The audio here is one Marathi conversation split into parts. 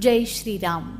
जय श्रीराम.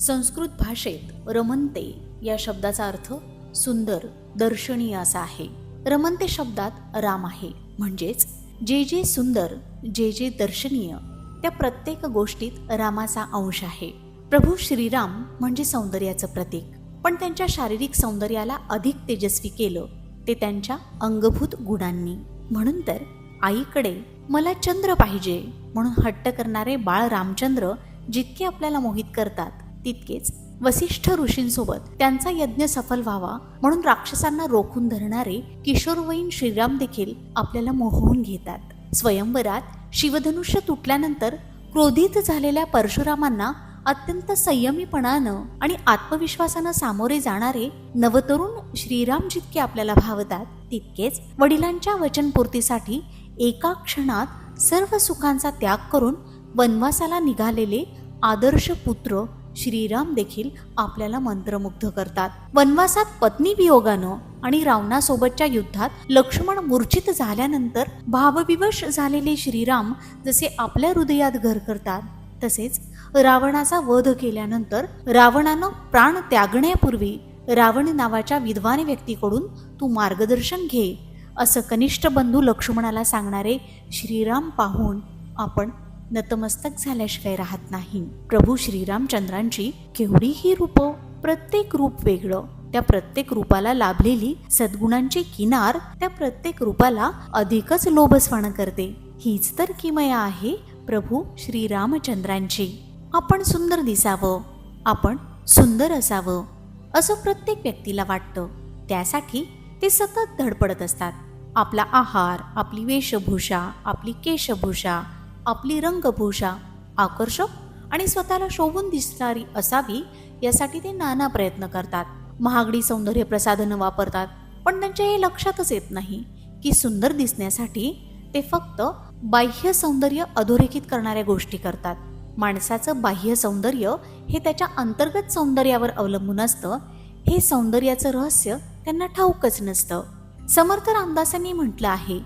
संस्कृत भाषेत रमंते या शब्दाचा अर्थ सुंदर दर्शनीय असा आहे. रमनते शब्दात राम आहे. म्हणजेच जे जे सुंदर जे जे दर्शनीय त्या प्रत्येक गोष्टीत रामाचा अंश आहे. प्रभू श्रीराम म्हणजे सौंदर्याचं प्रतीक. पण त्यांच्या शारीरिक सौंदर्याला अधिक तेजस्वी केलं ते त्यांच्या अंगभूत गुणांनी. म्हणून तर आईकडे मला चंद्र पाहिजे म्हणून हट्ट करणारे बाळ रामचंद्र जितके आपल्याला मोहित करतात तितकेच वसिष्ठ ऋषींसोबत त्यांचा यज्ञ सफल व्हावा म्हणून राक्षसांना रोखून धरणारे किशोरवयीन श्रीराम देखील आपल्याला मोहवून घेतात. स्वयंवरात शिवधनुष्य तुटल्यानंतर क्रोधित झालेल्या परशुरामांना अत्यंत संयमीपणानं आणि आत्मविश्वासानं सामोरे जाणारे नवतरुण श्रीराम जितके आपल्याला भावतात तितकेच वडिलांच्या वचनपूर्तीसाठी एका क्षणात सर्व सुखांचा त्याग करून वनवासाला निघालेले आदर्श पुत्र श्रीराम देखील आपल्याला मंत्रमुग्ध करतात. वनवासात पत्नी वियोगानं आणि रावणासोबतच्या युद्धात लक्ष्मण मूर्छित झाल्यानंतर भावविवश झालेले श्रीराम जसे आपल्या हृदयात घर करतात तसेच रावणाचा वध केल्यानंतर रावणानं प्राण त्यागण्यापूर्वी रावण नावाच्या विद्वान व्यक्तीकडून तू मार्गदर्शन घे असं कनिष्ठ बंधू लक्ष्मणाला सांगणारे श्रीराम पाहून आपण नतमस्तक झाल्याशिवाय राहत नाही. प्रभू श्रीरामचंद्रांची केवढी ही रूप प्रत्येक रूप वेगळं. त्या प्रत्येक रूपाला लाभलेली सद्गुणांची किनार त्या प्रत्येक रूपाला अधिकच लोभस्वण करते. हीच तर किमया आहे प्रभू श्रीरामचंद्रांची. आपण सुंदर दिसावं आपण सुंदर असावं असं प्रत्येक व्यक्तीला वाटतं. त्यासाठी ते सतत धडपडत असतात. आपला आहार आपली वेशभूषा आपली केशभूषा आपली रंगभूषा आकर्षक आणि स्वतःला शोभून दिसणारी असावी यासाठी ते नाना प्रयत्न करतात. महागडी सौंदर्य प्रसाधनं वापरतात पण त्यांच्या हे लक्षातच येत नाही की सुंदर दिसण्यासाठी ते फक्त बाह्य सौंदर्य अधोरेखित करणाऱ्या गोष्टी करतात. माणसाचं बाह्य सौंदर्य हे त्याच्या अंतर्गत सौंदर्यावर अवलंबून असतं. हे सौंदर्याचं रहस्य त्यांना ठाऊकच नसतं. समर्थ रामदासांनी म्हटलं आहे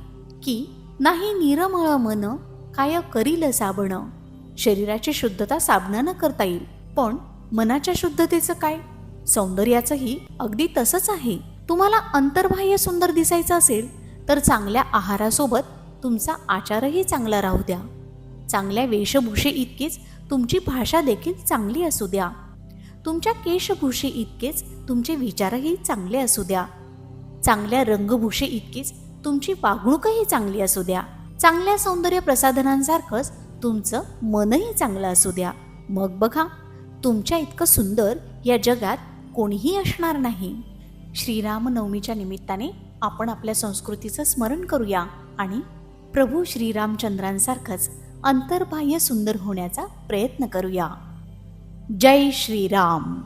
की नाही निरमळ मन काय करील साबण? शरीराची शुद्धता साबणानं करता येईल. पण मनाच्या शुद्धतेचं काय? सौंदर्याचंही अगदी तसंच आहे. तुम्हाला अंतर्बाह्य सुंदर दिसायचं असेल तर चांगल्या आहारासोबत तुमचा आचारही चांगला राहू द्या. चांगल्या वेशभूषे इतकीच तुमची भाषा देखील चांगली असू द्या. तुमच्या केशभूषे इतकेच तुमचे विचारही चांगले असू द्या. चांगल्या रंगभूषे इतकीच तुमची वागणूकही चांगली असू द्या. चांगल्या सौंदर्य प्रसाधनांसारखंच तुमचं मनही चांगलं असू द्या. मग बघा तुमच्या इतकं सुंदर या जगात कोणीही असणार नाही. श्रीरामनवमीच्या निमित्ताने आपण आपल्या संस्कृतीचं स्मरण करूया आणि प्रभू श्रीरामचंद्रांसारखंच अंतर्बाह्य सुंदर होण्याचा प्रयत्न करूया. जय श्रीराम.